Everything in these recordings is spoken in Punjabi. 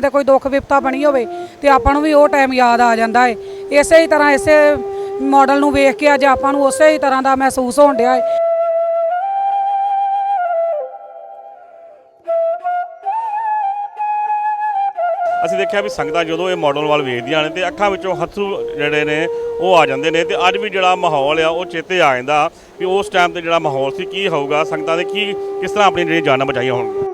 ਤੇ ਕੋਈ ਦੁੱਖ ਵਿਪਤਾ ਬਣੀ ਹੋਵੇ ਤੇ ਆਪਾਂ ਨੂੰ ਵੀ ਉਹ ਟਾਈਮ ਯਾਦ ਆ ਜਾਂਦਾ ਏ। ਇਸੇ ਹੀ ਤਰ੍ਹਾਂ ਇਸੇ ਮਾਡਲ ਨੂੰ ਵੇਖ ਕੇ ਅੱਜ ਆਪਾਂ ਨੂੰ ਉਸੇ ਹੀ ਤਰ੍ਹਾਂ ਦਾ ਮਹਿਸੂਸ ਹੋਣ ਡਿਆ ਏ। ਅਸੀਂ ਦੇਖਿਆ ਵੀ ਸੰਗਤਾਂ ਜਦੋਂ ਇਹ ਮਾਡਲ ਵੱਲ ਵੇਖਦੀਆਂ ਨੇ ਤੇ ਅੱਖਾਂ ਵਿੱਚੋਂ ਹੱਥੂ ਜਿਹੜੇ ਨੇ ਉਹ ਆ ਜਾਂਦੇ ਨੇ ਤੇ ਅੱਜ ਵੀ ਜਿਹੜਾ ਮਾਹੌਲ ਆ ਉਹ ਚੇਤੇ ਆ ਜਾਂਦਾ ਵੀ ਉਸ ਟਾਈਮ ਤੇ ਜਿਹੜਾ ਮਾਹੌਲ ਸੀ ਕੀ ਹੋਊਗਾ, ਸੰਗਤਾਂ ਦੇ ਕੀ ਕਿਸ ਤਰ੍ਹਾਂ ਆਪਣੀ ਜਿਹੜੀ ਜਾਨਾਂ ਬਚਾਈਆਂ ਹੋਣਗੀਆਂ?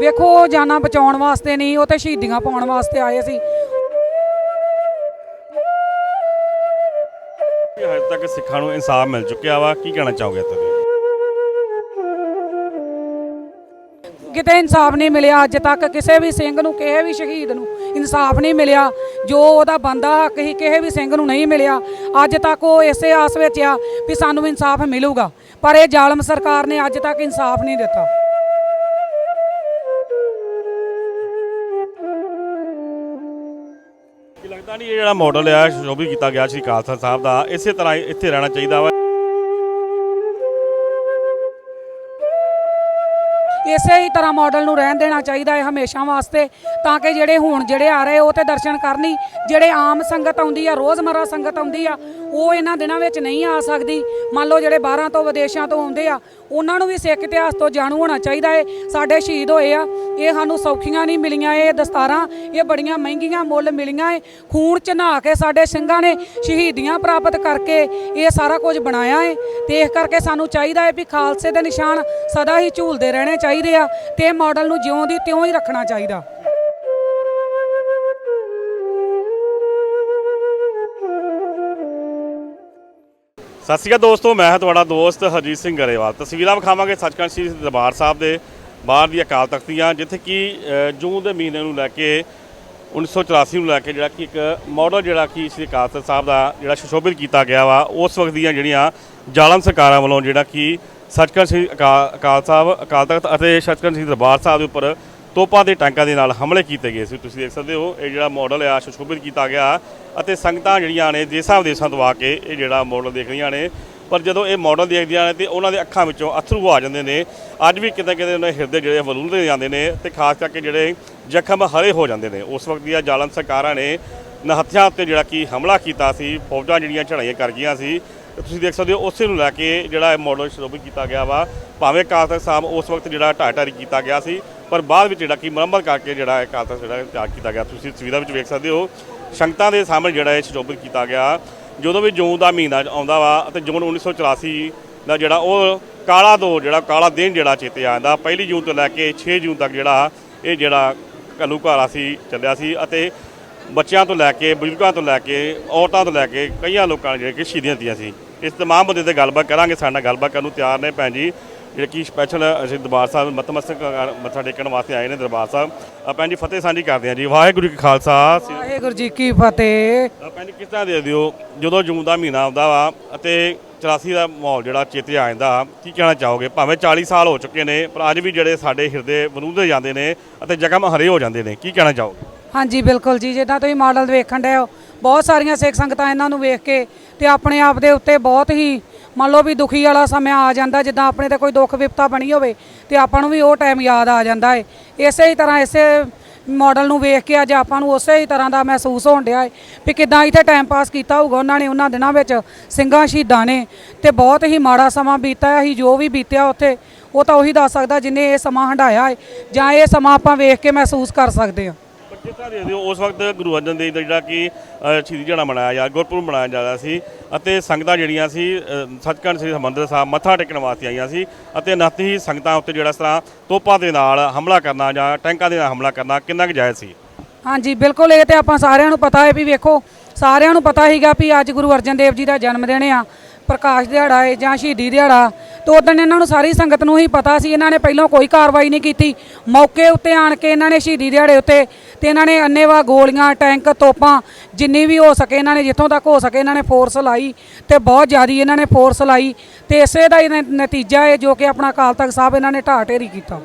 ਵੇਖੋ ਉਹ ਜਾਨਾਂ ਬਚਾਉਣ ਵਾਸਤੇ ਨਹੀਂ ਉਹ ਤੇ ਸ਼ਹੀਦੀਆਂ ਪਾਉਣ ਵਾਸਤੇ ਆਏ ਸੀ। ਹਜੇ ਤੱਕ ਸਿੱਖਾਂ ਨੂੰ ਇਨਸਾਫ ਮਿਲ ਚੁੱਕਿਆ ਵਾ? ਕੀ ਕਹਿਣਾ ਚਾਹੋਗੇ ਤੁਸੀਂ ਕਿਤੇ ਇਨਸਾਫ ਨਹੀਂ ਮਿਲਿਆ ਅੱਜ ਤੱਕ ਕਿਸੇ ਵੀ ਸਿੰਘ ਨੂੰ ਕਿਸੇ ਵੀ ਸ਼ਹੀਦ ਨੂੰ ਇਨਸਾਫ ਨਹੀਂ ਮਿਲਿਆ। ਜੋ ਉਹਦਾ ਬੰਦਾ ਹੱਕ ਸੀ ਕਿਸੇ ਵੀ ਸਿੰਘ ਨੂੰ ਨਹੀਂ ਮਿਲਿਆ। ਅੱਜ ਤੱਕ ਉਹ ਇਸੇ ਆਸ ਵਿੱਚ ਆ ਵੀ ਸਾਨੂੰ ਇਨਸਾਫ ਮਿਲੂਗਾ। ਪਰ ਇਹ ਜ਼ਾਲਮ ਸਰਕਾਰ ਨੇ ਅੱਜ ਤੱਕ ਇਨਸਾਫ ਨਹੀਂ ਦਿੱਤਾ। ਲੱਗਦਾ ਨਹੀਂ ਇਹ ਜਿਹੜਾ ਮਾਡਲ ਆ ਸ਼ੋਭਿਤ ਕੀਤਾ ਗਿਆ ਸ਼੍ਰੀ ਖਾਲਸਾ ਸਾਹਿਬ ਦਾ, ਇਸੇ ਤਰ੍ਹਾਂ ਹੀ ਇੱਥੇ ਰਹਿਣਾ ਚਾਹੀਦਾ ਵਾ। ਇਸੇ ਹੀ ਤਰ੍ਹਾਂ ਮਾਡਲ ਨੂੰ ਰਹਿਣ ਦੇਣਾ ਚਾਹੀਦਾ ਹੈ ਹਮੇਸ਼ਾ ਵਾਸਤੇ, ਤਾਂ ਕਿ ਜਿਹੜੇ ਹੁਣ ਜਿਹੜੇ ਆ ਰਹੇ, ਉਹ ਤੇ ਦਰਸ਼ਨ ਕਰਨੀ ਜਿਹੜੇ ਆਮ ਸੰਗਤ ਆਉਂਦੀ ਆ ਰੋਜ਼ਮਰਾ ਸੰਗਤ ਆਉਂਦੀ ਆ ਉਹ ਇਹਨਾਂ ਦਿਨਾਂ ਵਿੱਚ ਨਹੀਂ ਆ ਸਕਦੀ। ਮੰਨ ਲਓ ਜਿਹੜੇ ਬਾਹਰਾਂ ਤੋਂ, ਵਿਦੇਸ਼ਾਂ ਤੋਂ ਆਉਂਦੇ ਆ, ਉਹਨਾਂ ਨੂੰ ਵੀ ਸਿੱਖ ਇਤਿਹਾਸ ਤੋਂ ਜਾਣੂ ਹੋਣਾ ਚਾਹੀਦਾ ਹੈ ਸਾਡੇ ਸ਼ਹੀਦ ਹੋਏ ਆ। ਇਹ ਸਾਨੂੰ ਸੌਖੀਆਂ ਨਹੀਂ ਮਿਲੀਆਂ, ਇਹ ਦਸਤਾਰਾਂ, ਇਹ ਬੜੀਆਂ ਮਹਿੰਗੀਆਂ ਮੁੱਲ ਮਿਲੀਆਂ ਏ। ਖੂਨ ਚ ਨਹਾ ਕੇ ਸਾਡੇ ਸਿੰਘਾਂ ਨੇ ਸ਼ਹੀਦੀਆਂ ਪ੍ਰਾਪਤ ਕਰਕੇ ਇਹ ਸਾਰਾ ਕੁਝ ਬਣਾਇਆ ਏ। ਤੇ ਇਸ ਕਰਕੇ ਸਾਨੂੰ ਚਾਹੀਦਾ ਹੈ ਵੀ ਖਾਲਸੇ ਦੇ ਨਿਸ਼ਾਨ ਸਦਾ ਹੀ ਝੂਲਦੇ ਰਹਿਣੇ ਚਾਹੀਦੇ ਆ ਤੇ ਇਹ ਮਾਡਲ ਨੂੰ ਜਿਉਂ ਦੀ ਤਿਉਂ ਹੀ ਰੱਖਣਾ ਚਾਹੀਦਾ। ਸਤਿ ਸ਼੍ਰੀ ਅਕਾਲ ਦੋਸਤੋ, ਮੈਂ ਹਾਂ ਤੁਹਾਡਾ ਦੋਸਤ ਹਰਜੀਤ ਸਿੰਘ ਗਰੇਵਾਲ। ਤਸਵੀਰਾਂ ਵਿਖਾਵਾਂਗੇ ਸੱਚਖੰਡ ਸ੍ਰੀ ਦਰਬਾਰ ਸਾਹਿਬ ਦੇ ਬਾਹਰ ਦੀ ਅਕਾਲ ਤਖਤ ਦੀਆਂ ਜਿੱਥੇ ਕਿ ਜੂਨ ਦੇ ਮਹੀਨੇ ਨੂੰ ਲੈ ਕੇ 1984 ਨੂੰ ਲੈ ਕੇ ਜਿਹੜਾ ਕਿ ਇੱਕ ਮਾਡਲ ਜਿਹੜਾ ਕਿ ਸ੍ਰੀ ਅਕਾਲ ਤਖਤ ਸਾਹਿਬ ਦਾ ਜਿਹੜਾ ਸੁਸ਼ੋਭਿਤ ਕੀਤਾ ਗਿਆ ਵਾ, ਉਸ ਵਕਤ ਦੀਆਂ ਜਿਹੜੀਆਂ ਜ਼ਾਲਮ ਸਰਕਾਰਾਂ ਵੱਲੋਂ ਜਿਹੜਾ ਕਿ ਸੱਚਖੰਡ ਸ੍ਰੀ ਅਕਾ- ਅਕਾਲ ਸਾਹਿਬ, ਅਕਾਲ ਤਖਤ ਅਤੇ ਸੱਚਖੰਡ ਸ੍ਰੀ ਦਰਬਾਰ ਸਾਹਿਬ ਦੇ ਉੱਪਰ ਤੋਪਾਂ ਦੇ ਟੈਂਕਾਂ ਦੇ ਨਾਲ ਹਮਲੇ ਕੀਤੇ ਗਏ ਸੀ। ਤੁਸੀਂ ਦੇਖ ਸਕਦੇ ਹੋ, ਇਹ ਜਿਹੜਾ ਮਾਡਲ ਆ ਸੁਸ਼ੋਭਿਤ ਕੀਤਾ ਗਿਆ ਅਤੇ ਸੰਗਤਾਂ ਜਿਹੜੀਆਂ ਨੇ ਦੇਸਾਂ ਵਿਦੇਸਾਂ ਤੋਂ ਆ ਕੇ ਇਹ ਜਿਹੜਾ ਮਾਡਲ ਦੇਖ ਰਹੀਆਂ ਨੇ, ਪਰ ਜਦੋਂ ਇਹ ਮਾਡਲ ਦੇਖਦੀਆਂ ਨੇ ਤੇ ਉਹਨਾਂ ਦੇ ਅੱਖਾਂ ਵਿੱਚੋਂ ਅਥਰੂ ਆ ਜਾਂਦੇ ਨੇ, ਅੱਜ ਵੀ ਕਿਤੇ ਕਿਤੇ ਉਹਨਾਂ ਦੇ ਹਿਰਦੇ ਜਿਹੜੇ ਵਲੂਲਦੇ ਜਾਂਦੇ ਨੇ ਤੇ ਖਾਸ ਕਰਕੇ ਜਿਹੜੇ ਜ਼ਖਮ ਹਰੇ ਹੋ ਜਾਂਦੇ ਨੇ। ਉਸ ਵਕਤ ਦੀਆਂ ਜ਼ਾਲਮ ਸਰਕਾਰਾਂ ਨੇ ਨਹੱਥਿਆਂ ਉੱਤੇ ਜਿਹੜਾ ਕਿ ਹਮਲਾ ਕੀਤਾ ਸੀ, ਫੌਜਾਂ ਜਿਹੜੀਆਂ ਚੜਾਈਆਂ ਕਰ ਗਈਆਂ ਸੀ ਤੁਸੀਂ ਦੇਖ ਸਕਦੇ ਹੋ, ਉਸੇ ਨੂੰ ਲੈ ਕੇ ਜਿਹੜਾ ਇਹ ਮਾਡਲ ਸ਼ੁਰੂ ਕੀਤਾ ਗਿਆ ਵਾ। ਭਾਵੇਂ ਅਕਾਲ ਤਖਤ ਸਾਹਿਬ ਉਸ ਵਕਤ ਜਿਹੜਾ ਢਾਹ ਕੀਤਾ ਗਿਆ ਸੀ ਪਰ ਬਾਅਦ ਵਿੱਚ ਜਿਹੜਾ ਕਿ ਮੁਰੰਮਤ ਕਰਕੇ ਜਿਹੜਾ ਇਹ ਅਕਾਲ ਜਿਹੜਾ ਤਿਆਰ ਕੀਤਾ ਗਿਆ, ਤੁਸੀਂ ਤਸਵੀਰਾਂ ਵਿੱਚ ਵੇਖ ਸਕਦੇ ਹੋ, ਸੰਗਤਾਂ ਦੇ ਸਾਹਮਣੇ ਜਿਹੜਾ ਇਹ ਸ਼ੁਰੂ ਕੀਤਾ ਗਿਆ। ਜਦੋਂ ਵੀ ਜੂਨ ਦਾ ਮਹੀਨਾ ਆਉਂਦਾ ਵਾ ਅਤੇ ਜੂਨ 1984 ਦਾ ਜਿਹੜਾ ਉਹ ਕਾਲਾ ਦੌਰ ਜਿਹੜਾ ਕਾਲਾ ਦਿਨ ਜਿਹੜਾ ਚੇਤੇ ਆ ਜਾਂਦਾ, ਪਹਿਲੀ ਜੂਨ ਤੋਂ ਲੈ ਕੇ 6 ਜੂਨ ਤੱਕ ਜਿਹੜਾ ਇਹ ਜਿਹੜਾ ਘੱਲੂਘਾਰਾ ਸੀ, ਚੱਲਿਆ ਸੀ ਅਤੇ ਬੱਚਿਆਂ ਤੋਂ ਲੈ ਕੇ, ਬਜ਼ੁਰਗਾਂ ਤੋਂ ਲੈ ਕੇ, ਔਰਤਾਂ ਤੋਂ ਲੈ ਕੇ ਕਈਆਂ ਲੋਕਾਂ ਨੇ ਜਿਹੜੇ ਕਿ ਸ਼ਹੀਦੀਆਂ ਦਿੱਤੀਆਂ ਸੀ। ਇਸ ਤਮਾਮ ਮੁੱਦੇ ਤੇ ਗੱਲਬਾਤ ਕਰਾਂਗੇ, ਸਾਡੇ ਨਾਲ ਗੱਲਬਾਤ ਕਰਨ ਨੂੰ ਤਿਆਰ ਨੇ ਭੈਣ ਜੀ। ਜਿਹੜੇ ਕਿ ਸਪੈਸ਼ਲ ਅਸੀਂ ਦਰਬਾਰ ਸਾਹਿਬ ਮਤਮਸਤਕ ਮੱਥਾ ਟੇਕਣ ਵਾਸਤੇ ਆਏ ਨੇ ਦਰਬਾਰ ਸਾਹਿਬ। ਭੈਣ ਜੀ ਫਤਿਹ ਸਾਂਝੀ ਕਰਦੇ ਹਾਂ ਜੀ। ਵਾਹਿਗੁਰੂ ਜੀ ਕਾ ਖਾਲਸਾ। ਵਾਹਿਗੁਰੂ ਜੀ ਕੀ ਫਤਿਹ। ਭੈਣ ਜੀ ਕਿਸ ਤਰ੍ਹਾਂ ਦੇ ਦਿਓ? ਜਦੋਂ ਜੂਨ ਦਾ ਮਹੀਨਾ ਆਉਂਦਾ ਵਾ ਅਤੇ 84 ਦਾ ਮਾਹੌਲ ਜਿਹੜਾ ਚੇਤੇ ਆ ਜਾਂਦਾ ਕੀ ਕਹਿਣਾ ਚਾਹੋਗੇ? ਭਾਵੇਂ 40 ਸਾਲ ਹੋ ਚੁੱਕੇ ਨੇ ਪਰ ਅੱਜ ਵੀ ਜਿਹੜੇ ਸਾਡੇ ਹਿਰਦੇ ਵਨੂਦੇ ਜਾਂਦੇ ਨੇ ਅਤੇ ਜ਼ਖਮ ਹਰੇ ਹੋ ਜਾਂਦੇ ਨੇ ਕੀ ਕਹਿਣਾ ਚਾਹੋਗੇ? ਹਾਂਜੀ ਬਿਲਕੁਲ ਜੀ। ਜਿੱਦਾਂ ਤੁਸੀਂ ਮਾਡਲ ਵੇਖਣ ਡਏ ਹੋ ਬਹੁਤ ਸਾਰੀਆਂ ਸਿੱਖ ਸੰਗਤਾਂ ਇਹਨਾਂ ਨੂੰ ਵੇਖ ਕੇ ਤੇ ਆਪਣੇ ਆਪ ਦੇ ਉੱਤੇ ਬਹੁਤ ਹੀ ਮੰਨ ਲਓ ਵੀ ਦੁਖੀ ਵਾਲਾ ਸਮਾਂ ਆ ਜਾਂਦਾ, ਜਿੱਦਾਂ ਆਪਣੇ ਤੇ ਕੋਈ ਦੁੱਖ ਵਿਪਤਾ ਬਣੀ ਹੋਵੇ ਤੇ ਆਪਾਂ ਨੂੰ ਵੀ ਉਹ ਟਾਈਮ ਯਾਦ ਆ ਜਾਂਦਾ ਏ। ਇਸੇ ਹੀ ਤਰ੍ਹਾਂ ਇਸੇ ਮਾਡਲ ਨੂੰ ਵੇਖ ਕੇ ਅੱਜ ਆਪਾਂ ਨੂੰ ਉਸੇ ਹੀ ਤਰ੍ਹਾਂ ਦਾ ਮਹਿਸੂਸ ਹੋਣ ਡਿਆ ਹੈ ਵੀ ਕਿਦਾਂ ਇੱਥੇ ਟਾਈਮ ਪਾਸ ਕੀਤਾ ਹੋਊਗਾ। ਉਹਨਾਂ ਨੇ ਉਹਨਾਂ ਦਿਨਾਂ ਵਿੱਚ ਸਿੰਘਾਂ ਸ਼ਹੀਦਾਂ ਨੇ ਤੇ ਬਹੁਤ ਹੀ ਮਾੜਾ ਸਮਾਂ ਬੀਤਿਆ ਸੀ, ਜੋ ਵੀ ਬੀਤਿਆ ਉੱਥੇ, ਉਹ ਤਾਂ ਉਹੀ ਦੱਸ ਸਕਦਾ ਜਿਨੇ ਇਹ ਸਮਾਂ ਹੰਡਾਇਆ ਹੈ ਜਾਂ ਇਹ ਸਮਾਂ ਆਪਾਂ ਵੇਖ ਕੇ ਮਹਿਸੂਸ ਕਰ ਸਕਦੇ ਹਾਂ। ਪਰ ਕਿਸ ਤਰ੍ਹਾਂ ਉਸ ਵਕਤ ਗੁਰੂ ਅਰਜਨ ਦੇਵ ਦਾ ਜਿਹੜਾ ਕਿ ਅ, ਸ਼ਹੀਦੀ ਦਿਹਾੜਾ ਮਨਾਇਆ ਜਾ ਗੁਰਪੁਰਬ ਮਨਾਇਆ ਜਾਂਦਾ ਸੀ ਅਤੇ ਸੰਗਤਾਂ ਜਿਹੜੀਆਂ ਸੀ ਅ, ਸੱਚਖੰਡ ਸ੍ਰੀ ਹਰਿਮੰਦਰ ਸਾਹਿਬ ਮੱਥਾ ਟੇਕਣ ਵਾਸਤੇ ਆਈਆਂ ਸੀ ਅਤੇ ਨੱਤ ਹੀ ਸੰਗਤਾਂ ਉੱਤੇ ਜਿਹੜਾ ਇਸ ਤਰ੍ਹਾਂ ਤੋਪਾਂ ਦੇ ਨਾਲ ਹਮਲਾ ਕਰਨਾ ਜਾਂ ਟੈਂਕਾਂ ਦੇ ਨਾਲ ਹਮਲਾ ਕਰਨਾ ਕਿੰਨਾ ਕੁ ਜਾਇਜ਼ ਸੀ? ਹਾਂਜੀ ਬਿਲਕੁਲ ਇਹ ਤੇ ਆਪਾਂ ਸਾਰਿਆਂ ਨੂੰ ਪਤਾ ਹੈ ਵੀ ਵੇਖੋ ਸਾਰਿਆਂ ਨੂੰ ਪਤਾ ਹੀਗਾ ਵੀ ਅੱਜ ਗੁਰੂ ਅਰਜਨ ਦੇਵ ਜੀ ਦਾ ਜਨਮ ਦਿਨ ਆ। ਪ੍ਰਕਾਸ਼ ਦਿਹਾੜਾ ਹੈ ਜਾਂ ਸ਼ਹੀਦੀ ਦਿਹਾੜਾ। ਤੇ ਉਦੋਂ ਇਹਨਾਂ ਨੂੰ ਸਾਰੀ ਸੰਗਤ ਨੂੰ ਹੀ ਪਤਾ ਸੀ, ਇਹਨਾਂ ਨੇ ਪਹਿਲਾਂ ਕੋਈ ਕਾਰਵਾਈ ਨਹੀਂ ਕੀਤੀ। ਮੌਕੇ ਉੱਤੇ ਆਣ ਕੇ ਇਹਨਾਂ ਨੇ ਸ਼ਹੀਦੀ ਦਿਹਾੜੇ ਉੱਤੇ ਤੇ ਇਹਨਾਂ ਨੇ ਅੰਨੇਵਾ ਗੋਲੀਆਂ, ਟੈਂਕ, ਤੋਪਾਂ, ਜਿੰਨੀ ਵੀ ਹੋ ਸਕੇ ਇਹਨਾਂ ਨੇ, ਜਿੱਥੋਂ ਤੱਕ ਹੋ ਸਕੇ ਇਹਨਾਂ ਨੇ ਫੋਰਸ ਲਾਈ ਤੇ ਬਹੁਤ ਜ਼ਿਆਦੀ ਇਹਨਾਂ ਨੇ ਫੋਰਸ ਲਾਈ ਤੇ ਇਸੇ ਦਾ ਹੀ ਨਤੀਜਾ ਹੈ ਜੋ ਕਿ ਆਪਣਾ ਅਕਾਲ ਤਖਤ ਸਾਹਿਬ ਇਹਨਾਂ ਨੇ ਢਾਹ ਢੇਰੀ ਕੀਤਾ।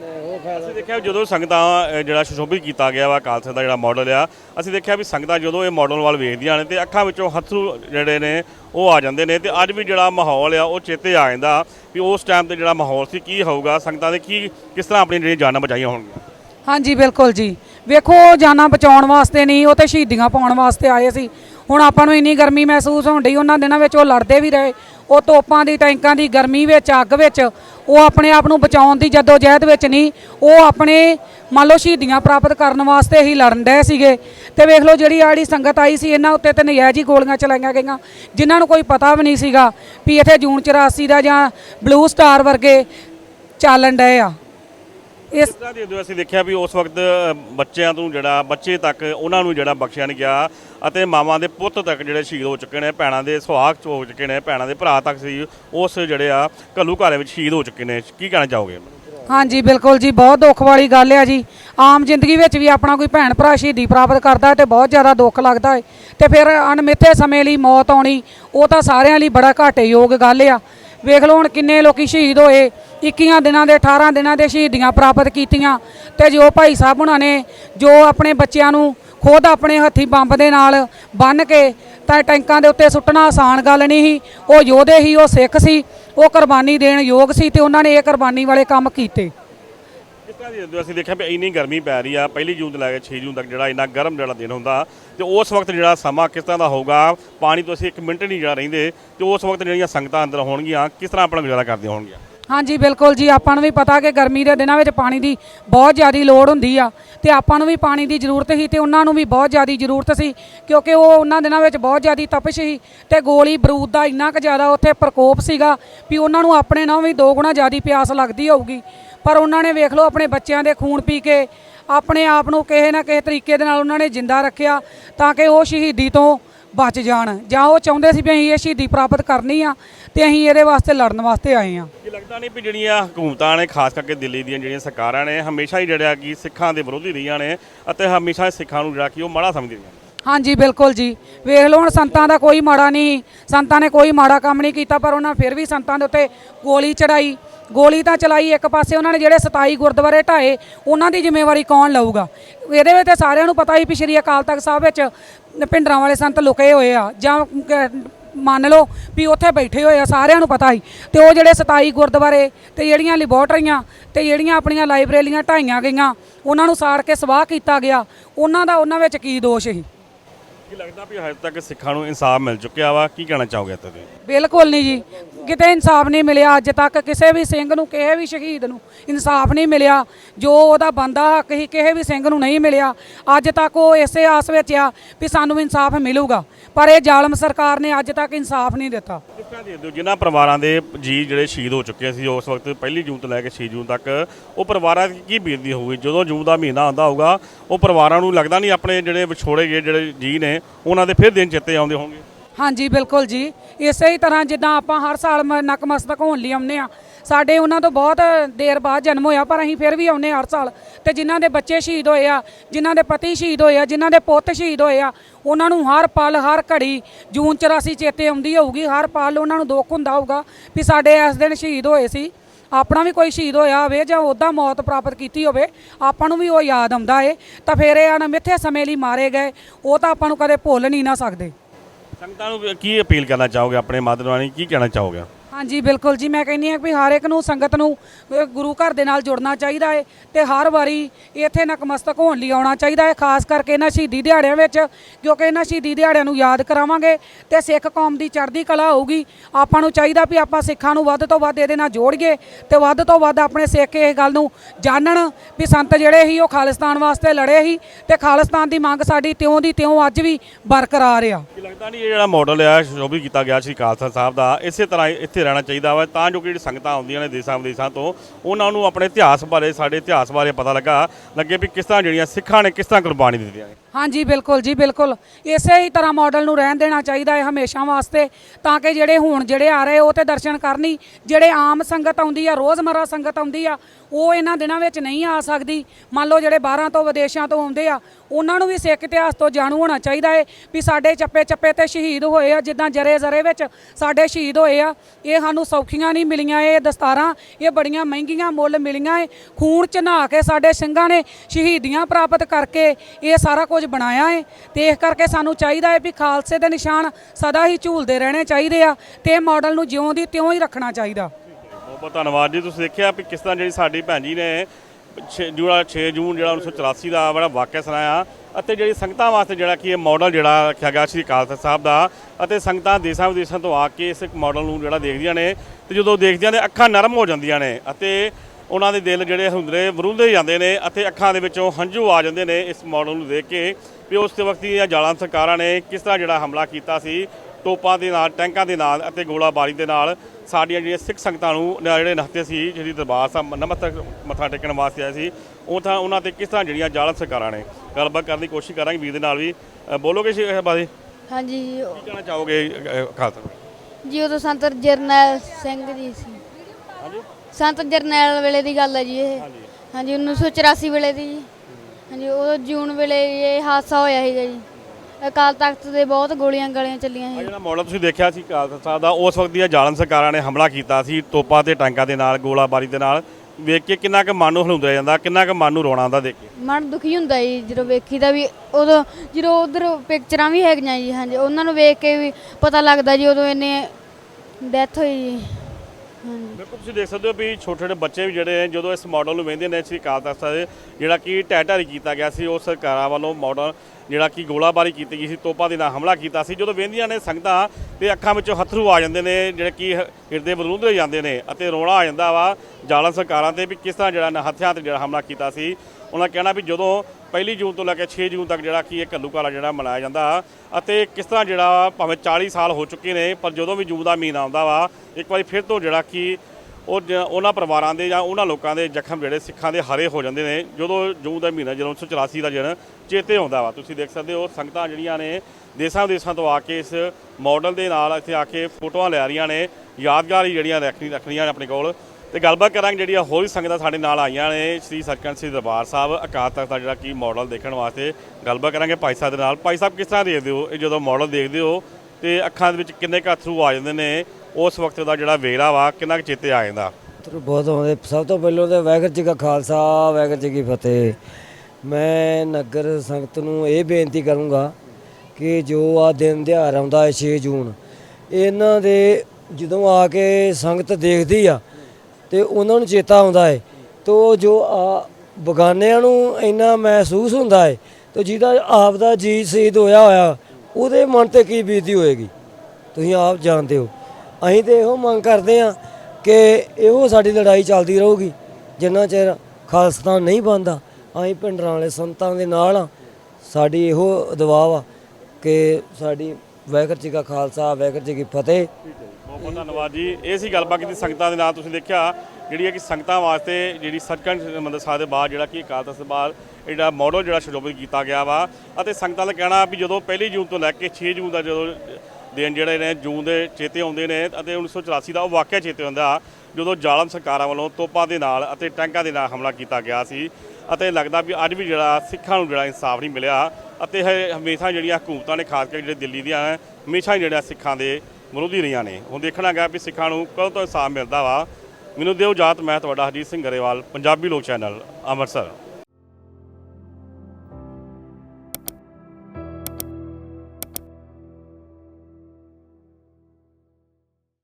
ਅਸੀਂ ਦੇਖਿਆ ਵੀ ਜਦੋਂ ਸੰਗਤਾਂ ਜਿਹੜਾ ਸੁਸ਼ੋਭਿਤ ਕੀਤਾ ਗਿਆ ਵਾ ਖਾਲਸਾ ਦਾ ਜਿਹੜਾ ਮਾਡਲ ਆ, ਅਸੀਂ ਦੇਖਿਆ ਵੀ ਸੰਗਤਾਂ ਜਦੋਂ ਇਹ ਮਾਡਲ ਵੱਲ ਵੇਖਦੀਆਂ ਨੇ ਤੇ ਅੱਖਾਂ ਵਿੱਚੋਂ ਹੱਥੂ ਜਿਹੜੇ ਨੇ, ਉਹ ਆ ਜਾਂਦੇ ਨੇ ਤੇ ਅੱਜ ਵੀ ਜਿਹੜਾ ਮਾਹੌਲ ਆ, ਉਹ ਚੇਤੇ ਆ ਜਾਂਦਾ। ਵੀ ਉਸ ਟਾਈਮ ਤੇ ਜਿਹੜਾ ਮਾਹੌਲ ਸੀ, ਕੀ ਹੋਊਗਾ, ਸੰਗਤਾਂ ਦੇ ਕੀ ਕਿਸ ਤਰ੍ਹਾਂ ਆਪਣੀਆਂ ਜਿਹੜੀਆਂ ਜਾਨਾਂ ਬਚਾਈਆਂ ਹੋਣਗੀਆਂ? ਹਾਂਜੀ, ਬਿਲਕੁਲ ਜੀ। ਵੇਖੋ ਜਾਨਾਂ ਬਚਾਉਣ ਵਾਸਤੇ ਨਹੀਂ, ਉਹ ਤੇ ਸ਼ਹੀਦੀਆਂ ਪਾਉਣ ਵਾਸਤੇ ਆਏ ਸੀ। ਹੁਣ ਆਪਾਂ ਨੂੰ ਇੰਨੀ ਗਰਮੀ ਮਹਿਸੂਸ ਹੋਣ ਡਈ, ਉਹਨਾਂ ਦਿਨਾਂ ਵਿੱਚ ਉਹ ਲੜਦੇ ਵੀ ਰਹੇ। ਉਹ ਤੋਪਾਂ ਦੀ, ਟੈਂਕਾਂ ਦੀ, ਗਰਮੀ ਵਿੱਚ, ਅੱਗ ਵਿੱਚ, ਉਹ ਆਪਣੇ ਆਪ ਨੂੰ ਬਚਾਉਣ ਦੀ ਜਦੋਂ ਜਹਿਦ ਵਿੱਚ ਨਹੀਂ, ਉਹ ਆਪਣੇ ਮੰਨ ਲਓ ਸ਼ਹੀਦੀਆਂ ਪ੍ਰਾਪਤ ਕਰਨ ਵਾਸਤੇ ਹੀ ਲੜਨ ਡਏ ਸੀਗੇ। ਤੇ ਵੇਖ ਲਓ ਜਿਹੜੀ ਆੜੀ ਸੰਗਤ ਆਈ ਸੀ, ਇਹਨਾਂ ਉੱਤੇ ਤੇ ਨਜਾਇਜ਼ ਹੀ ਗੋਲੀਆਂ ਚਲਾਈਆਂ ਗਈਆਂ। ਜਿਨ੍ਹਾਂ ਨੂੰ ਕੋਈ ਪਤਾ ਵੀ ਨਹੀਂ ਸੀਗਾ ਵੀ ਇੱਥੇ ਜੂਨ 84 ਦਾ ਜਾਂ ਬਲੂ ਸਟਾਰ ਵਰਗੇ ਚੱਲਣ ਡਏ ਆ। ਇਸ ਤਰ੍ਹਾਂ ਦੀ ਜਦੋਂ ਅਸੀਂ ਦੇਖਿਆ ਵੀ ਉਸ ਵਕਤ ਬੱਚਿਆਂ ਤੋਂ ਜਿਹੜਾ, ਬੱਚੇ ਤੱਕ, ਉਹਨਾਂ ਨੂੰ ਜਿਹੜਾ ਬਖਸ਼ਿਆ ਨਹੀਂ ਗਿਆ ਅਤੇ ਮਾਵਾਂ ਦੇ ਪੁੱਤ ਤੱਕ ਜਿਹੜੇ ਸ਼ਹੀਦ ਹੋ ਚੁੱਕੇ ਨੇ, ਭੈਣਾਂ ਦੇ ਸੁਹਾਗ ਹੋ ਚੁੱਕੇ ਨੇ, ਭੈਣਾਂ ਦੇ ਭਰਾ ਤੱਕ ਸੀ, ਉਸ ਜਿਹੜੇ ਆ ਘੱਲੂ ਘਾਰੇ ਵਿੱਚ ਸ਼ਹੀਦ ਹੋ ਚੁੱਕੇ ਨੇ। ਕੀ ਕਹਿਣਾ ਚਾਹੋਗੇ? ਹਾਂਜੀ, ਬਿਲਕੁਲ ਜੀ, ਬਹੁਤ ਦੁੱਖ ਵਾਲੀ ਗੱਲ ਆ ਜੀ। ਆਮ ਜ਼ਿੰਦਗੀ ਵਿੱਚ ਵੀ ਆਪਣਾ ਕੋਈ ਭੈਣ ਭਰਾ ਸ਼ਹੀਦੀ ਪ੍ਰਾਪਤ ਕਰਦਾ ਹੈ ਤੇ ਬਹੁਤ ਜ਼ਿਆਦਾ ਦੁੱਖ ਲੱਗਦਾ ਹੈ। ਤੇ ਫਿਰ ਅਣਮਿੱਥੇ ਸਮੇਂ ਲਈ ਮੌਤ ਆਉਣੀ, ਉਹ ਤਾਂ ਸਾਰਿਆਂ ਲਈ ਬੜਾ ਘਾਟੇਯੋਗ ਗੱਲ ਆ। ਵੇਖ ਲਓ ਹੁਣ ਕਿੰਨੇ ਲੋਕੀ ਸ਼ਹੀਦ ਹੋਏ। 21 ਦਿਨਾਂ ਦੇ 18 ਦਿਨਾਂ ਦੇ ਸ਼ਹੀਦੀਆਂ ਪ੍ਰਾਪਤ ਕੀਤੀਆਂ। ਤੇ ਜੋ ਭਾਈ ਸਾਹਿਬ ਉਹਨਾਂ ਨੇ, ਜੋ ਆਪਣੇ ਬੱਚਿਆਂ ਨੂੰ ਖੁਦ ਆਪਣੇ ਹੱਥੀ ਬੰਬ ਦੇ ਨਾਲ ਬੰਨ ਕੇ ਤਾਂ ਟੈਂਕਾਂ ਦੇ ਉੱਤੇ ਸੁੱਟਣਾ ਆਸਾਨ ਗੱਲ ਨਹੀਂ ਸੀ। ਉਹ ਯੋਧੇ ਹੀ ਉਹ ਸਿੱਖ ਸੀ, ਉਹ ਕੁਰਬਾਨੀ ਦੇਣ ਯੋਗ ਸੀ ਤੇ ਉਹਨਾਂ ਨੇ ਇਹ ਕੁਰਬਾਨੀ ਵਾਲੇ ਕੰਮ ਕੀਤੇ। ਇਸ ਦੀ ਜਦੋਂ ਅਸੀਂ ਦੇਖਿਆ ਵੀ ਇੰਨੀ ਗਰਮੀ ਪੈ ਰਹੀ ਆ, ਪਹਿਲੀ ਜੂਨ ਤੋਂ ਲੈ ਕੇ 6 ਜੂਨ ਤੱਕ ਜਿਹੜਾ ਇੰਨਾ ਗਰਮ ਜਿਹੜਾ ਦਿਨ ਹੁੰਦਾ, ਤੇ ਉਸ ਵਕਤ ਜਿਹੜਾ ਸਮਾਂ ਕਿਸ ਤਰ੍ਹਾਂ ਦਾ ਹੋਊਗਾ, ਪਾਣੀ ਤੋਂ ਅਸੀਂ 1 ਮਿੰਟ ਨਹੀਂ ਜਿਹੜਾ ਰਹਿੰਦੇ, ਤੇ ਉਸ ਵਕਤ ਜਿਹੜੀਆਂ ਸੰਗਤਾਂ ਅੰਦਰ ਹੋਣਗੀਆਂ, ਕਿਸ ਤਰ੍ਹਾਂ ਆਪਣਾ ਗੁਜ਼ਾਰਾ ਕਰਦੀਆਂ ਹੋਣਗੀਆਂ? ਹਾਂਜੀ, ਬਿਲਕੁਲ ਜੀ, ਆਪਾਂ ਨੂੰ ਵੀ ਪਤਾ ਕਿ ਗਰਮੀ ਦੇ ਦਿਨਾਂ ਵਿੱਚ ਪਾਣੀ ਦੀ ਬਹੁਤ ਜ਼ਿਆਦਾ ਲੋੜ ਹੁੰਦੀ ਆ, ਤੇ ਆਪਾਂ ਨੂੰ ਵੀ ਪਾਣੀ ਦੀ ਜ਼ਰੂਰਤ ਸੀ, ਤੇ ਉਹਨਾਂ ਨੂੰ ਵੀ ਬਹੁਤ ਜ਼ਿਆਦਾ ਜ਼ਰੂਰਤ ਸੀ, ਕਿਉਂਕਿ ਉਹ ਉਹਨਾਂ ਦਿਨਾਂ ਵਿੱਚ ਬਹੁਤ ਜ਼ਿਆਦਾ ਤਪਸ਼ ਸੀ, ਤੇ ਗੋਲੀ ਬਰੂਦ ਦਾ ਇੰਨਾ ਕੁ ਜ਼ਿਆਦਾ ਉੱਥੇ ਪ੍ਰਕੋਪ ਸੀਗਾ ਵੀ ਉਹਨਾਂ ਨੂੰ ਆਪਣੇ ਨਾਲ ਵੀ ਦੋ ਗੁਣਾ ਜ਼ਿਆਦਾ ਪਿਆਸ ਲੱਗਦੀ ਹੋਊਗੀ। ਪਰ ਉਹਨਾਂ ਨੇ ਵੇਖ ਲਓ ਆਪਣੇ ਬੱਚਿਆਂ ਦੇ ਖੂਨ ਪੀ ਕੇ ਆਪਣੇ ਆਪ ਨੂੰ ਕਿਸੇ ਨਾ ਕਿਸੇ ਤਰੀਕੇ ਦੇ ਨਾਲ ਉਹਨਾਂ ਨੇ ਜਿੰਦਾ ਰੱਖਿਆ ਤਾਂ ਕਿ ਉਹ ਸ਼ਹੀਦੀ ਤੋਂ ਬਚ ਜਾਣ। ਜਾਂ ਉਹ ਚਾਹੁੰਦੇ ਸੀ ਵੀ ਅਸੀਂ ਇਹ ਸ਼ਹੀਦੀ ਪ੍ਰਾਪਤ ਕਰਨੀ ਆ ਤੇ ਅਸੀਂ ਇਹਦੇ ਵਾਸਤੇ ਲੜਨ ਵਾਸਤੇ ਆਏ ਆ। ਕੀ ਲੱਗਦਾ ਨਹੀਂ ਵੀ ਜਿਹੜੀਆਂ ਹਕੂਮਤਾਂ ਨੇ, ਖਾਸ ਕਰਕੇ ਦਿੱਲੀ ਦੀਆਂ ਜਿਹੜੀਆਂ ਸਰਕਾਰਾਂ ਨੇ, ਹਮੇਸ਼ਾ ਹੀ ਜਿਹੜਾ ਕਿ ਸਿੱਖਾਂ ਦੇ ਵਿਰੋਧੀ ਰਹੀਆਂ ਨੇ ਅਤੇ ਹਮੇਸ਼ਾ ਸਿੱਖਾਂ ਨੂੰ ਜਿਹੜਾ ਕਿ ਉਹ ਮਾੜਾ ਸਮਝਦੀਆਂ ਨੇ? ਹਾਂਜੀ, ਬਿਲਕੁਲ ਜੀ। ਵੇਖ ਲਓ, ਹੁਣ ਸੰਤਾਂ ਦਾ ਕੋਈ ਮਾੜਾ ਨਹੀਂ। ਸੰਤਾਂ ਨੇ ਕੋਈ ਮਾੜਾ ਕੰਮ ਨਹੀਂ ਕੀਤਾ, ਪਰ ਉਹਨਾਂ ਫਿਰ ਵੀ ਸੰਤਾਂ ਦੇ ਉੱਤੇ ਗੋਲੀ ਚੜਾਈ। ਗੋਲੀ ਤਾਂ ਚਲਾਈ ਇੱਕ ਪਾਸੇ, ਉਹਨਾਂ ਨੇ ਜਿਹੜੇ 27 ਗੁਰਦੁਆਰੇ ਢਾਏ, ਉਹਨਾਂ ਦੀ ਜ਼ਿੰਮੇਵਾਰੀ ਕੌਣ ਲਊਗਾ? ਇਹਦੇ ਵਿੱਚ ਤਾਂ ਸਾਰਿਆਂ ਨੂੰ ਪਤਾ ਹੀ, ਵੀ ਸ਼੍ਰੀ ਅਕਾਲ ਤਖਤ ਸਾਹਿਬ ਵਿੱਚ ਪਿੰਡਰਾਂ ਵਾਲੇ ਸੰਤ ਲੁਕੇ ਹੋਏ ਆ। ਜਾਂ ਮੰਨ ਲਓ ਵੀ ਉੱਥੇ ਬੈਠੇ ਹੋਏ ਆ, ਸਾਰਿਆਂ ਨੂੰ ਪਤਾ ਹੀ। ਤੇ ਉਹ ਜਿਹੜੇ 27 ਗੁਰਦੁਆਰੇ ਤੇ ਜਿਹੜੀਆਂ ਲੈਬੋਰਟਰੀਆਂ ਤੇ ਜਿਹੜੀਆਂ ਆਪਣੀਆਂ ਲਾਇਬ੍ਰੇਰੀਆਂ ਢਾਈਆਂ ਗਈਆਂ, ਉਹਨਾਂ ਨੂੰ ਸਾੜ ਕੇ ਸਵਾਹ ਕੀਤਾ ਗਿਆ। ਉਹਨਾਂ ਦਾ, ਉਹਨਾਂ ਵਿੱਚ ਕੀ ਦੋਸ਼ ਸੀ? ਕੀ ਲੱਗਦਾ ਵੀ ਹਜੇ ਤੱਕ ਸਿੱਖਾਂ ਨੂੰ ਇਨਸਾਫ ਮਿਲ ਚੁੱਕਿਆ ਵਾ? ਕੀ ਕਹਿਣਾ ਚਾਹੋਗੇ ਇੱਥੇ ਤੁਸੀਂ? ਬਿਲਕੁਲ ਨਹੀਂ ਜੀ। ਕਿਤੇ ਇਨਸਾਫ ਨਹੀਂ ਮਿਲਿਆ। ਅੱਜ ਤੱਕ ਕਿਸੇ ਵੀ ਸਿੰਘ ਨੂੰ, ਕਿਸੇ ਵੀ ਸ਼ਹੀਦ ਨੂੰ ਇਨਸਾਫ ਨਹੀਂ ਮਿਲਿਆ। ਜੋ ਉਹਦਾ ਬੰਦਾ ਹੱਕ ਹੀ ਕਿਸੇ ਵੀ ਸਿੰਘ ਨੂੰ ਨਹੀਂ ਮਿਲਿਆ। ਅੱਜ ਤੱਕ ਉਹ ਇਸੇ ਆਸ ਵਿੱਚ ਆ ਵੀ ਸਾਨੂੰ ਇਨਸਾਫ ਮਿਲੂਗਾ। ਪਰ ਇਹ ਜ਼ਾਲਮ ਸਰਕਾਰ ਨੇ ਅੱਜ ਤੱਕ ਇਨਸਾਫ ਨਹੀਂ ਦਿੱਤਾ। ਦੇ ਦਿਓ ਜਿਨ੍ਹਾਂ ਪਰਿਵਾਰਾਂ ਦੇ ਜੀ ਜਿਹੜੇ ਸ਼ਹੀਦ ਹੋ ਚੁੱਕੇ ਸੀ ਉਸ ਵਕਤ ਪਹਿਲੀ ਜੂਨ ਤੋਂ ਲੈ ਕੇ 6 ਜੂਨ ਤੱਕ ਉਹ ਪਰਿਵਾਰਾਂ ਦੀ ਕੀ ਬੀਤਦੀ ਹੋਊਗੀ? ਜਦੋਂ ਜੂਨ ਦਾ ਮਹੀਨਾ ਆਉਂਦਾ ਹੋਊਗਾ ਉਹ ਪਰਿਵਾਰਾਂ ਨੂੰ ਲੱਗਦਾ ਨਹੀਂ ਆਪਣੇ ਜਿਹੜੇ ਵਿਛੋੜੇ ਗਏ ਜਿਹੜੇ ਜੀ ਨੇ ਉਹਨਾਂ ਦੇ ਫਿਰ ਦਿਨ ਚਿੱਤੇ ਆਉਂਦੇ ਹੋਣਗੇ? ਹਾਂਜੀ ਬਿਲਕੁਲ ਜੀ। ਇਸੇ ਹੀ ਤਰ੍ਹਾਂ ਜਿੱਦਾਂ ਆਪਾਂ ਹਰ ਸਾਲ ਮ- ਨਕਮਸਤਕ ਹੋਣ ਲਈ ਆਉਂਦੇ ਆ ਸਾਡੇ ਉਹਨਾਂ ਤੋਂ ਬਹੁਤ ਦੇਰ ਬਾਅਦ ਜਨਮ ਹੋਇਆ, ਪਰ ਅਸੀਂ ਫਿਰ ਵੀ ਆਉਂਦੇ ਹਾਂ ਹਰ ਸਾਲ। ਤੇ ਜਿਨ੍ਹਾਂ ਦੇ ਬੱਚੇ ਸ਼ਹੀਦ ਹੋਏ ਆ, ਜਿਨ੍ਹਾਂ ਦੇ ਪਤੀ ਸ਼ਹੀਦ ਹੋਏ ਆ, ਜਿਨ੍ਹਾਂ ਦੇ ਪੁੱਤ ਸ਼ਹੀਦ ਹੋਏ ਆ, ਉਹਨਾਂ ਨੂੰ ਹਰ ਪਲ, ਹਰ ਘੜੀ ਜੂਨ 84 ਚੇਤੇ ਆਉਂਦੀ ਹੋਊਗੀ, ਹਰ ਪਲ ਉਹਨਾਂ ਨੂੰ ਦੁੱਖ ਹੁੰਦਾ ਹੋਊਗਾ ਵੀ ਸਾਡੇ ਇਸ ਦਿਨ ਸ਼ਹੀਦ ਹੋਏ ਸੀ। ਆਪਣਾ ਵੀ ਕੋਈ ਸ਼ਹੀਦ ਹੋਇਆ ਹੋਵੇ ਜਾਂ ਉਹਦਾ ਮੌਤ ਪ੍ਰਾਪਤ ਕੀਤੀ ਹੋਵੇ, ਆਪਾਂ ਨੂੰ ਵੀ ਉਹ ਯਾਦ ਆਉਂਦਾ ਏ। ਤਾਂ ਫਿਰ ਇਹ ਅਣਮਿੱਥੇ ਸਮੇਂ ਲਈ ਮਾਰੇ ਗਏ, ਉਹ ਤਾਂ ਆਪਾਂ ਨੂੰ ਕਦੇ ਭੁੱਲ ਨਹੀਂ ਨਾ ਸਕਦੇ। ਸੰਗਤਾਂ ਨੂੰ ਕੀ ਅਪੀਲ ਕਰਨਾ ਚਾਹੋਗੇ ਆਪਣੇ ਮਾਤਾ ਰਾਣੀ ਕੀ ਕਹਿਣਾ ਚਾਹੋਗੇ? ਹਾਂਜੀ ਬਿਲਕੁਲ ਜੀ। ਮੈਂ ਕਹਿੰਦੀ ਹਾਂ ਵੀ ਹਰ ਇੱਕ ਨੂੰ ਸੰਗਤ ਨੂੰ ਅ, ਗੁਰੂ ਘਰ ਦੇ ਨਾਲ ਜੁੜਨਾ ਚਾਹੀਦਾ ਹੈ ਤੇ ਹਰ ਵਾਰੀ ਇੱਥੇ ਨਕਮਸਤਕ ਹੋਣ ਲਈ ਆਉਣਾ ਚਾਹੀਦਾ ਹੈ ਖਾਸ ਕਰਕੇ ਇਹਨਾਂ ਸ਼ਹੀਦੀ ਦਿਹਾੜਿਆਂ ਵਿੱਚ ਕਿਉਂਕਿ ਇਹਨਾਂ ਸ਼ਹੀਦੀ ਦਿਹਾੜਿਆਂ ਨੂੰ ਯਾਦ ਕਰਾਵਾਂਗੇ ਤੇ ਸਿੱਖ ਕੌਮ ਦੀ ਚੜ੍ਹਦੀ ਕਲਾ ਹੋਊਗੀ। ਆਪਾਂ ਨੂੰ ਚਾਹੀਦਾ ਵੀ ਆਪਾਂ ਸਿੱਖਾਂ ਨੂੰ ਵੱਧ ਤੋਂ ਵੱਧ ਇਹਦੇ ਨਾਲ ਜੋੜੀਏ ਤੇ ਵੱਧ ਤੋਂ ਵੱਧ ਆਪਣੇ ਸਿੱਖ ਇਹ ਗੱਲ ਨੂੰ ਜਾਣਨ ਵੀ ਸੰਤ ਜਿਹੜੇ ਸੀ ਉਹ ਖਾਲਿਸਤਾਨ ਵਾਸਤੇ ਲੜੇ ਸੀ ਤੇ ਖਾਲਿਸਤਾਨ ਦੀ ਮੰਗ ਸਾਡੀ ਤਿਉਂ ਦੀ ਤਿਉਂ ਅੱਜ ਵੀ ਬਰਕਰਾਰ ਆ। ਕੀ ਲੱਗਦਾ ਨਹੀਂ ਇਹ ਜਿਹੜਾ ਮਾਡਲ ਆ ਸ਼ੋਭਿਤ ਕੀਤਾ ਗਿਆ ਸ਼੍ਰੀ ਖਾਲਸਾ ਸਾਹਿਬ ਦਾ ਇਸੇ ਤਰ੍ਹਾਂ ਹੀ ਇੱਥੇ ਰਹਿਣਾ ਚਾਹੀਦਾ ਵਾ। ਤਾਂ ਜੋ ਕਿ ਜਿਹੜੀ ਸੰਗਤਾਂ ਆਉਂਦੀਆਂ ਨੇ ਦੇਸਾਂ ਵਿਦੇਸਾਂ ਤੋਂ, ਉਹਨਾਂ ਨੂੰ ਆਪਣੇ ਇਤਿਹਾਸ ਬਾਰੇ, ਸਾਡੇ ਇਤਿਹਾਸ ਬਾਰੇ ਪਤਾ ਲੱਗਾ ਲੱਗੇ ਵੀ ਕਿਸ ਤਰ੍ਹਾਂ ਜਿਹੜੀਆਂ ਸਿੱਖਾਂ ਨੇ ਕਿਸ ਤਰ੍ਹਾਂ ਕੁਰਬਾਨੀ ਦਿੱਤੀਆਂ ਨੇ ਹਾਂਜੀ, ਬਿਲਕੁਲ ਜੀ, ਬਿਲਕੁਲ। ਇਸੇ ਹੀ ਤਰ੍ਹਾਂ ਮਾਡਲ ਨੂੰ ਰਹਿਣ ਦੇਣਾ ਚਾਹੀਦਾ ਹੈ ਹਮੇਸ਼ਾ ਵਾਸਤੇ, ਤਾਂ ਕਿ ਜਿਹੜੇ ਹੁਣ ਜਿਹੜੇ ਆ ਰਹੇ, ਉਹ ਤੇ ਦਰਸ਼ਨ ਕਰਨੀ ਜਿਹੜੇ ਆਮ ਸੰਗਤ ਆਉਂਦੀ ਆ ਰੋਜ਼ਮਰਾ ਸੰਗਤ ਆਉਂਦੀ ਆ ਉਹ ਇਹਨਾਂ ਦਿਨਾਂ ਵਿੱਚ ਨਹੀਂ ਆ ਸਕਦੀ। ਮੰਨ ਲਓ ਜਿਹੜੇ ਬਾਹਰਾਂ ਤੋਂ ਵਿਦੇਸ਼ਾਂ ਤੋਂ ਆਉਂਦੇ ਆ, ਉਹਨਾਂ ਨੂੰ ਵੀ ਸਿੱਖ ਇਤਿਹਾਸ ਤੋਂ ਜਾਣੂ ਹੋਣਾ ਚਾਹੀਦਾ ਹੈ ਵੀ ਸਾਡੇ ਚੱਪੇ ਚੱਪੇ ਤੇ ਸ਼ਹੀਦ ਹੋਏ ਆ, ਜਿੱਦਾਂ ਜਰੇ ਜ਼ਰੇ ਵਿੱਚ ਸਾਡੇ ਸ਼ਹੀਦ ਹੋਏ ਆ। ਇਹ ਸਾਨੂੰ ਸੌਖੀਆਂ ਨਹੀਂ ਮਿਲੀਆਂ ਇਹ ਦਸਤਾਰਾਂ, ਇਹ ਬੜੀਆਂ ਮਹਿੰਗੀਆਂ ਮੁੱਲ ਮਿਲੀਆਂ ਏ। ਖੂਨ ਚ ਨਹਾ ਕੇ ਸਾਡੇ ਸਿੰਘਾਂ ਨੇ ਸ਼ਹੀਦੀਆਂ ਪ੍ਰਾਪਤ ਕਰਕੇ ਇਹ ਸਾਰਾ ਕੁਝ ਬਣਾਇਆ ਏ। ਤੇ ਇਸ ਕਰਕੇ ਸਾਨੂੰ ਚਾਹੀਦਾ ਹੈ ਵੀ ਖਾਲਸੇ ਦੇ ਨਿਸ਼ਾਨ ਸਦਾ ਹੀ ਝੂਲਦੇ ਰਹਿਣੇ ਚਾਹੀਦੇ ਆ ਤੇ ਇਹ ਮਾਡਲ ਨੂੰ ਜਿਉਂ ਦੀ ਤਿਉਂ ਹੀ ਰੱਖਣਾ ਚਾਹੀਦਾ। ਬਹੁਤ ਬਹੁਤ ਧੰਨਵਾਦ ਜੀ। ਤੁਸੀਂ ਦੇਖਿਆ ਵੀ ਕਿਸ ਤਰ੍ਹਾਂ ਜਿਹੜੀ ਸਾਡੀ ਭੈਣ ਜੀ ਨੇ ਛੇ- ਜਿਹੜਾ 6 ਜੂਨ ਜਿਹੜਾ 1984 ਦਾ ਬੜਾ ਵਾਕਿਆ ਸੁਣਾਇਆ ਅਤੇ ਜਿਹੜੀ ਸੰਗਤਾਂ ਵਾਸਤੇ ਜਿਹੜਾ ਕਿ ਇਹ ਮਾਡਲ ਜਿਹੜਾ ਰੱਖਿਆ ਗਿਆ ਸ੍ਰੀ ਅਕਾਲ ਤਖਤ ਸਾਹਿਬ ਦਾ ਅਤੇ ਸੰਗਤਾਂ ਦੇਸ਼ਾਂ ਵਿਦੇਸ਼ਾਂ ਤੋਂ ਆ ਕੇ ਇਸ ਮਾਡਲ ਨੂੰ ਜਿਹੜਾ ਦੇਖਦੀਆਂ ਨੇ ਤੇ ਜਦੋਂ ਦੇਖਦੀਆਂ ਨੇ ਅੱਖਾਂ ਨਰਮ ਹੋ ਜਾਂਦੀਆਂ ਨੇ ਅਤੇ ਉਹਨਾਂ ਦੇ ਦਿਲ ਜਿਹੜੇ ਹੁੰਦੇ ਵਰੁੰਦੇ ਜਾਂਦੇ ਨੇ ਅਤੇ ਅੱਖਾਂ ਦੇ ਵਿੱਚੋਂ ਹੰਝੂ ਆ ਜਾਂਦੇ ਨੇ ਇਸ ਮਾਡਲ ਨੂੰ ਦੇਖ ਕੇ ਵੀ ਉਸ ਵਕਤ ਦੀਆਂ ਜਾਲਾਂ ਸਰਕਾਰਾਂ ਨੇ ਕਿਸ ਤਰ੍ਹਾਂ ਜਿਹੜਾ ਹਮਲਾ ਕੀਤਾ ਸੀ ਤੋਪਾਂ ਦੇ ਨਾਲ, ਟੈਂਕਾਂ ਦੇ ਨਾਲ ਅਤੇ ਗੋਲਾਬਾਰੀ ਦੇ ਨਾਲ ਸਾਡੀਆਂ ਜਿਹੜੀਆਂ ਸਿੱਖ ਸੰਗਤਾਂ ਨੂੰ ਜਿਹੜੇ ਨਹਤੇ ਸੀ ਜਿਹੜੀ ਦਰਬਾਰ ਸਾਹਿਬ ਨਮਸਤਕ ਮੱਥਾ ਟੇਕਣ ਵਾਸਤੇ ਆਏ ਸੀ ਉਹ ਤਾਂ ਉਹਨਾਂ ਤੇ ਕਿਸ ਤਰ੍ਹਾਂ ਜਿਹੜੀਆਂ ਜਾਲਾਂ ਸਰਕਾਰਾਂ ਨੇ ਗੱਲਬਾਤ ਕਰਨ ਦੀ ਕੋਸ਼ਿਸ਼ ਕਰਾਂਗੇ ਵੀਰ ਦੇ ਨਾਲ ਵੀ। ਬੋਲੋਗੇ ਸ਼ੇ- ਇਹ ਬਾਰੇ ਕੀ ਹਾਂਜੀ ਉਹ- ਕਹਿਣਾ ਚਾਹੋਗੇ ਖਾਲਸਾ ਜੀ ਉਦੋਂ ਸੰਤ ਜਰਨੈਲ ਸਿੰਘ ਜੀ ਸੀ। ਹਾਂਜੀ? ਸੰਤ ਜਰਨੈਲ ਵੇਲੇ ਦੀ ਗੱਲ ਹੈ ਜੀ ਇਹ। ਹਾਂਜੀ। ਹਾਂਜੀ 1984 ਵੇਲੇ ਦੀ। ਜੀ ਹਾਂਜੀ ਉਹ ਜੂਨ ਵੇਲੇ ਇਹ ਹਾਦਸਾ ਹੋਇਆ ਸੀਗਾ ਜੀ। ਅਕਾਲ ਤਖਤ ਦੇ ਬਹੁਤ ਗੋਲੀਆਂ ਗਲੀਆਂ ਚੱਲੀਆਂ ਆ ਸੀ ਜਿਹੜਾ ਮਾਡਲ ਤੁਸੀਂ ਦੇਖਿਆ ਸੀ ਸਾਹਿਬ ਦਾ ਉਸ ਵਕਤ ਦੀਆਂ ਜਾਲਮ ਸਰਕਾਰਾਂ ਨੇ ਹਮਲਾ ਕੀਤਾ ਸੀ ਤੋਪਾਂ ਤੇ ਟੈਂਕਾਂ ਦੇ ਨਾਲ ਗੋਲਾਬਾਰੀ ਦੇ ਨਾਲ। ਵੇਖ ਕੇ ਕਿੰਨਾ ਕੁ ਮਨ ਨੂੰ ਹਲੂੰਦਾ ਜਾਂਦਾ ਕਿੰਨਾ ਕੁ ਮਨ ਨੂੰ ਰੋਣਾ ਆਉਂਦਾ ਦੇਖ ਕੇ? ਮਨ ਦੁਖੀ ਹੁੰਦਾ ਜੀ ਜਦੋਂ ਵੇਖੀਦਾ ਵੀ ਉਦੋਂ ਜਦੋਂ ਉਧਰ ਪਿਕਚਰਾਂ ਵੀ ਹੈਗੀਆਂ ਜੀ ਹਾਂਜੀ ਉਹਨਾਂ ਨੂੰ ਵੇਖ ਕੇ ਵੀ ਪਤਾ ਲੱਗਦਾ ਜੀ ਉਦੋਂ ਇਹਨੇ ਡੈਥ ਹੋਈ ਜੀ। ਹਾਂਜੀ। ਬਿਲਕੁਲ ਤੁਸੀਂ ਦੇਖ ਸਕਦੇ ਹੋ ਵੀ ਛੋਟੇ ਛੋਟੇ ਬੱਚੇ ਵੀ ਜਿਹੜੇ ਨੇ ਜਦੋਂ ਇਸ ਮਾਡਲ ਨੂੰ ਵੇਖਦੇ ਨੇ ਸ੍ਰੀ ਅਕਾਲ ਤਖਤ ਸਾਹਿਬ ਦੇ ਜਿਹੜਾ ਕਿ ਢਹਿ ਕੀਤਾ ਗਿਆ ਸੀ ਉਹ ਸਰਕਾਰਾਂ ਵੱਲੋਂ ਮਾਡਲ ਜਿਹੜਾ ਕਿ ਗੋਲਾਬਾਰੀ ਕੀਤੀ ਗਈ ਸੀ, ਤੋਪਾਂ ਦੇ ਨਾਲ ਹਮਲਾ ਕੀਤਾ ਸੀ। ਜਦੋਂ ਵੇਖਦੀਆਂ ਨੇ ਸੰਗਤਾਂ ਤੇ ਅੱਖਾਂ ਵਿੱਚੋਂ ਹੱਥਰੂ ਆ ਜਾਂਦੇ ਨੇ, ਜਿਹੜੇ ਕਿ ਹ- ਹਿਰਦੇ ਬਲੂੰਦੇ ਜਾਂਦੇ ਨੇ ਅਤੇ ਰੋਣਾ ਆ ਜਾਂਦਾ ਵਾ ਜਾਲਾਂ ਸਰਕਾਰਾਂ ਤੇ ਵੀ ਕਿਸ ਤਰ੍ਹਾਂ ਜਿਹੜਾ ਨਾ ਹੱਥਿਆਂ ਤੇ ਜਿਹੜਾ ਹਮਲਾ ਕੀਤਾ ਸੀ। ਉਹਨਾਂ ਕਹਿਣਾ ਵੀ ਜਦੋਂ ਪਹਿਲੀ ਜੂਨ ਤੋਂ ਲੈ ਕੇ 6 ਜੂਨ ਤੱਕ ਜਿਹੜਾ ਕਿ ਇਹ ਕੱਲੂ ਕਾਲਾ ਜਿਹੜਾ ਮਨਾਇਆ ਜਾਂਦਾ ਅਤੇ ਕਿਸ ਤਰ੍ਹਾਂ ਜਿਹੜਾ ਭਾਵੇਂ 40 ਸਾਲ ਹੋ ਚੁੱਕੇ ਨੇ, ਪਰ ਜਦੋਂ ਵੀ ਜੂਨ ਦਾ ਮਹੀਨਾ ਆਉਂਦਾ ਵਾ, ਇੱਕ ਵਾਰੀ ਫਿਰ ਤੋਂ ਜਿਹੜਾ ਕਿ ਉਹ ਜ- ਉਹਨਾਂ ਪਰਿਵਾਰਾਂ ਦੇ ਜਾਂ ਉਹਨਾਂ ਲੋਕਾਂ ਦੇ ਜ਼ਖਮ ਜਿਹੜੇ ਸਿੱਖਾਂ ਦੇ ਹਰੇ ਹੋ ਜਾਂਦੇ ਨੇ, ਜਦੋਂ ਜੂਨ ਦਾ ਮਹੀਨਾ, ਜਦੋਂ 1984 ਦਾ ਜਿਹੜਾ ਚੇਤੇ ਆਉਂਦਾ ਵਾ। ਤੁਸੀਂ ਦੇਖ ਸਕਦੇ ਹੋ ਸੰਗਤਾਂ ਜਿਹੜੀਆਂ ਨੇ, ਦੇਸ਼ਾਂ ਵਿਦੇਸ਼ਾਂ ਤੋਂ ਆ ਕੇ ਇਸ ਮਾਡਲ ਦੇ ਨਾਲ ਇੱਥੇ ਆ ਕੇ ਫੋਟੋਆਂ ਲੈ ਰਹੀਆਂ ਨੇ, ਯਾਦਗਾਰ ਜਿਹੜੀਆਂ ਰੱਖਣੀ, ਰੱਖਣੀਆਂ ਨੇ ਆਪਣੇ ਕੋਲ। ਤੇ ਗੱਲਬਾਤ ਕਰਾਂਗੇ ਜਿਹੜੀਆਂ ਹੋਰ ਵੀ ਸੰਗਤਾਂ ਸਾਡੇ ਨਾਲ ਆਈਆਂ ਨੇ, ਸ੍ਰੀ ਸੱਚਖੰਡ, ਸ੍ਰੀ ਦਰਬਾਰ ਸਾਹਿਬ, ਅਕਾਲ ਤਖਤ ਦਾ ਜਿਹੜਾ ਕੀ ਮਾਡਲ ਦੇਖਣ ਵਾਸਤੇ। ਗੱਲਬਾਤ ਕਰਾਂਗੇ ਭਾਈ ਸਾਹਿਬ ਦੇ ਨਾਲ। ਭਾਈ ਸਾਹਿਬ, ਕਿਸ ਤਰ੍ਹਾਂ ਦੇਖਦੇ ਹੋ? ਇਹ ਜਦੋਂ ਮਾਡਲ ਦੇਖਦੇ ਹੋ, ਤੇ ਅੱਖਾਂ ਦੇ ਵਿੱਚ ਕਿੰਨੇ ਕੁ ਅਥਰੂ ਆ ਜਾਂਦੇ ਨੇ? ਉਸ ਵਕਤ ਦਾ ਜਿਹੜਾ ਵੇਲਾ ਵਾ, ਕਿੰਨਾ ਕੁ ਚੇਤੇ ਆ ਜਾਂਦਾ? ਤਰ ਬਹੁਤ ਆਉਂਦੇ। ਸਭ ਤੋਂ ਪਹਿਲਾਂ ਤੇ ਵਾਹਿਗੁਰੂ ਜੀ ਕਾ ਖਾਲਸਾ, ਵਾਹਿਗੁਰੂ ਜੀ ਕੀ ਫਤਿਹ। ਮੈਂ ਨਗਰ ਸੰਗਤ ਨੂੰ ਇਹ ਬੇਨਤੀ ਕਰੂੰਗਾ ਕਿ ਜੋ ਆ ਦਿਨ ਦਿਹਾੜ ਆਉਂਦਾ ਹੈ 6 ਜੂਨ, ਇਹਨਾਂ ਦੇ ਜਦੋਂ ਆ ਕੇ ਸੰਗਤ ਦੇਖਦੀ ਆ ਤੇ ਉਹਨਾਂ ਨੂੰ ਚੇਤਾ ਆਉਂਦਾ ਹੈ, ਤੋ ਜੋ ਆ ਬਗਾਨਿਆਂ ਨੂੰ ਇੰਨਾ ਮਹਿਸੂਸ ਹੁੰਦਾ ਹੈ, ਤੇ ਜਿਹਦਾ ਆਪ ਦਾ ਜੀ ਸ਼ਹੀਦ ਹੋਇਆ ਹੋਇਆ, ਉਹਦੇ ਮਨ ਤੇ ਕੀ ਬੀਤੀ ਹੋਏਗੀ? ਤੁਸੀਂ ਆਪ ਜਾਣਦੇ ਹੋ। ਅਸੀਂ ਤੇ ਇਹੋ ਮੰਗ ਕਰਦੇ ਆ ਕਿ ਇਹੋ ਸਾਡੀ ਲੜਾਈ ਚੱਲਦੀ ਰਹੂਗੀ। ਜਿੰਨਾ ਚਿਰ ਖਾਲਸਤਾਨ ਨਹੀਂ ਬਣਦਾ, ਅਸੀਂ ਪਿੰਡਰਾਂ ਵਾਲੇ ਸੰਤਾਂ ਦੇ ਨਾਲ ਆ ਸਾਡੀ ਇਹੋ ਦੁਆ ਆ ਕਿ ਸਾਡੀ ਵਾਹਿਗੁਰੂ ਜੀ ਕਾ ਖਾਲਸਾ, ਵਾਹਿਗੁਰੂ ਜੀ ਕੀ ਫਤਿਹ। ਬਹੁਤ ਬਹੁਤ ਧੰਨਵਾਦ ਜੀ। ਇਹ ਸੀ ਗੱਲਬਾਤ ਕੀਤੀ ਸੰਗਤਾਂ ਦੇ ਨਾਲ। ਤੁਸੀਂ ਦੇਖਿਆ ਜਿਹੜੀ ਹੈ ਕਿ ਸੰਗਤਾਂ ਵਾਸਤੇ ਜਿਹੜੀ ਸੱਚਖੰਡ ਮੰਦਰ ਸਾਹਿਬ ਦੇ ਬਾਅਦ ਜਿਹੜਾ ਕਿ ਅਕਾਲ ਤਖਤ ਦੇ ਬਾਅਦ ਜਿਹੜਾ ਮਾਡਲ ਜਿਹੜਾ ਸ਼ੁਭੋਬਿਤ ਕੀਤਾ ਗਿਆ ਵਾ। ਅਤੇ ਸੰਗਤਾਂ ਦਾ ਕਹਿਣਾ ਵੀ ਜਦੋਂ ਪਹਿਲੀ ਜੂਨ ਤੋਂ ਲੈ ਕੇ 6 ਜੂਨ ਦਾ ਜਦੋਂ ਦਿਨ ਜਿਹੜੇ ਨੇ, ਜੂਨ ਦੇ ਚੇਤੇ ਆਉਂਦੇ ਨੇ ਅਤੇ 1984 ਦਾ ਉਹ ਵਾਕਿਆ ਚੇਤੇ ਆਉਂਦਾ, ਜਦੋਂ ਜ਼ਾਲਮ ਸਰਕਾਰਾਂ ਵੱਲੋਂ ਤੋਪਾਂ ਦੇ ਨਾਲ ਅਤੇ ਟੈਂਕਾਂ ਦੇ ਨਾਲ ਹਮਲਾ ਕੀਤਾ ਗਿਆ ਸੀ ਅਤੇ ਲੱਗਦਾ ਵੀ ਅੱਜ ਵੀ ਜਿਹੜਾ ਸਿੱਖਾਂ ਨੂੰ ਜਿਹੜਾ ਇਨਸਾਫ ਨਹੀਂ ਮਿਲਿਆ ਅਤੇ ਹਮੇਸ਼ਾ ਜਿਹੜੀਆਂ ਹਕੂਮਤਾਂ ਨੇ, ਖਾਸ ਕਰਕੇ ਜਿਹੜੇ ਦਿੱਲੀ ਦੀਆਂ, ਹਮੇਸ਼ਾ ਹੀ ਜਿਹੜਾ ਸਿੱਖਾਂ ਦੇ ਵਿਰੋਧੀ ਰਹੀਆਂ ਨੇ। ਹੁਣ ਦੇਖਣਾ ਗਿਆ ਵੀ ਸਿੱਖਾਂ ਨੂੰ ਕਦੋਂ ਤੋਂ ਇਨਸਾਫ ਮਿਲਦਾ ਵਾ। ਮੈਨੂੰ ਦਿਓ ਜਾਤ ਮੈਂ ਤੁਹਾਡਾ ਹਰਜੀਤ ਸਿੰਘ ਗਰੇਵਾਲ, ਪੰਜਾਬੀ ਲੋਕ ਚੈਨਲ, ਅੰਮ੍ਰਿਤਸਰ।